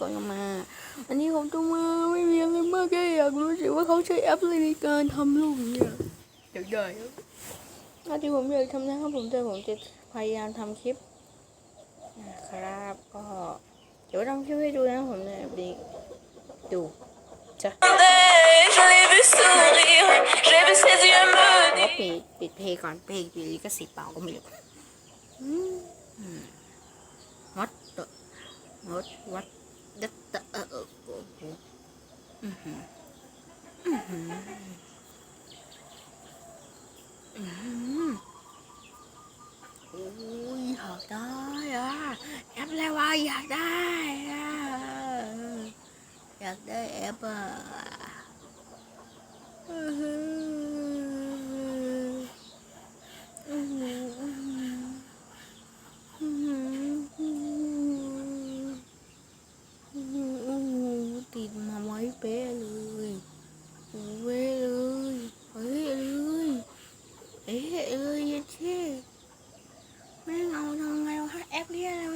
ก่อนจะมา อันนี้ผมจะมาไม่มีอะไรมากแค่อยากรู้เฉยว่าเขาใช้แอปอะไรในการทำลูกเนี่ยอยากได้ครับอาที่ผมอยากทำนะครับผมแต่ผมจะพยายามทำคลิปนะครับก็เดี๋ยวทำคลิปให้ดูนะผมเนี่ยดีดูจ้ะ Je l'ai vu sourire, j'ai vu ses yeux me ขอ dire ปิดปิดเพลงก่อนเพลงปิดลิขสิทธิ์เปล่าก็ไม่รู้วัดเต อะวัดวัดเด็ดเตอะเออเอ เลยเย็ดที่ไม่เอาทำไงวะแอปเรียอะไร